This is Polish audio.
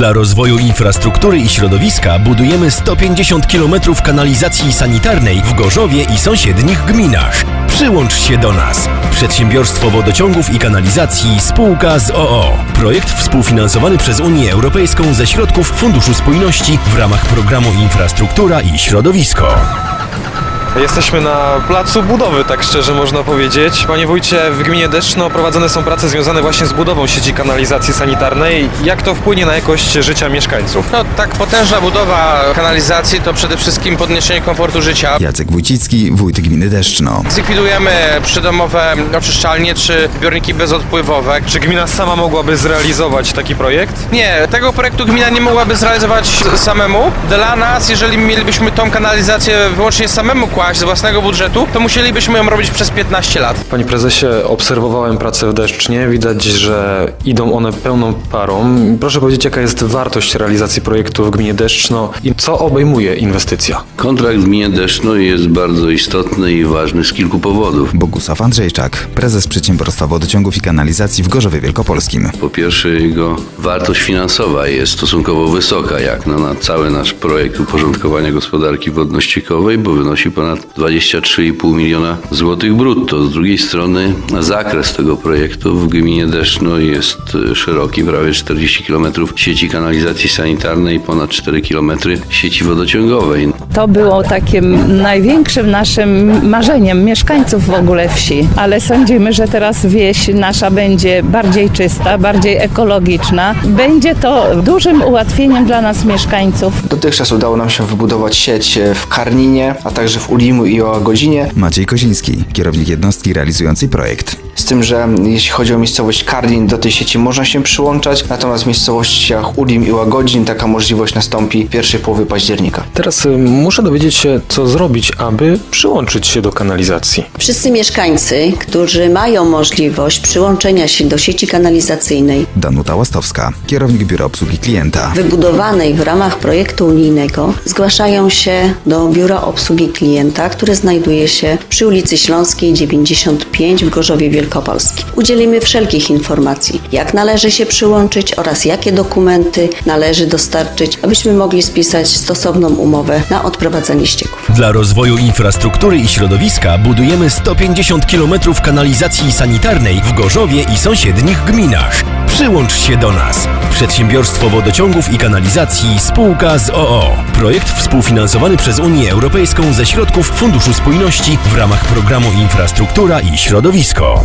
Dla rozwoju infrastruktury i środowiska budujemy 150 km kanalizacji sanitarnej w Gorzowie i sąsiednich gminach. Przyłącz się do nas. Przedsiębiorstwo Wodociągów i Kanalizacji spółka z OO. Projekt współfinansowany przez Unię Europejską ze środków Funduszu Spójności w ramach programu Infrastruktura i Środowisko. Jesteśmy na placu budowy, tak szczerze można powiedzieć. Panie wójcie, w gminie Deszczno prowadzone są prace związane właśnie z budową sieci kanalizacji sanitarnej. Jak to wpłynie na jakość życia mieszkańców? No tak potężna budowa kanalizacji to przede wszystkim podniesienie komfortu życia. Jacek Wójcicki, wójt gminy Deszczno. Zlikwidujemy przydomowe oczyszczalnie czy zbiorniki bezodpływowe. Czy gmina sama mogłaby zrealizować taki projekt? Nie, tego projektu gmina nie mogłaby zrealizować samemu. Dla nas, jeżeli mielibyśmy tą kanalizację wyłącznie samemu kłaść z własnego budżetu, to musielibyśmy ją robić przez 15 lat. Panie prezesie, obserwowałem pracę w Deszcznie. Widać, że idą one pełną parą. Proszę powiedzieć, jaka jest wartość realizacji projektu w gminie Deszczno i co obejmuje inwestycja? Kontrakt w gminie Deszno jest bardzo istotny i ważny z kilku powodów. Bogusław Andrzejczak, prezes Przedsiębiorstwa Wodociągów i Kanalizacji w Gorzowie Wielkopolskim. Po pierwsze, jego wartość finansowa jest stosunkowo wysoka, jak na, na cały nasz projekt uporządkowania gospodarki wodno-ściekowej, bo wynosi ponad 23,5 miliona złotych brutto. Z drugiej strony zakres tego projektu w gminie Deszno jest e, szeroki, prawie 40 km sieci kanalizacji sanitarnej, ponad 4 km sieci wodociągowej. To było takim największym naszym marzeniem mieszkańców w ogóle wsi, ale sądzimy, że teraz wieś nasza będzie bardziej czysta, bardziej ekologiczna. Będzie to dużym ułatwieniem dla nas mieszkańców. Dotychczas udało nam się wybudować sieć w Karninie, a także w I Ołagodzinie. Maciej Koziński, kierownik jednostki realizującej projekt. Z tym, że jeśli chodzi o miejscowość Karlin, do tej sieci można się przyłączać, natomiast w miejscowościach Ulim i Łagodzin taka możliwość nastąpi w pierwszej połowie października. Teraz y, muszę dowiedzieć się, co zrobić, aby przyłączyć się do kanalizacji. Wszyscy mieszkańcy, którzy mają możliwość przyłączenia się do sieci kanalizacyjnej Danuta Łastowska, kierownik Biura Obsługi Klienta. wybudowanej w ramach projektu unijnego, zgłaszają się do Biura Obsługi Klienta, które znajduje się przy ulicy Śląskiej 95 w Gorzowie Udzielimy wszelkich informacji, jak należy się przyłączyć oraz jakie dokumenty należy dostarczyć, abyśmy mogli spisać stosowną umowę na odprowadzanie ścieków. Dla rozwoju infrastruktury i środowiska budujemy 150 km kanalizacji sanitarnej w Gorzowie i sąsiednich gminach. Przyłącz się do nas. Przedsiębiorstwo Wodociągów i Kanalizacji spółka z OO. Projekt współfinansowany przez Unię Europejską ze środków Funduszu Spójności w ramach programu Infrastruktura i Środowisko.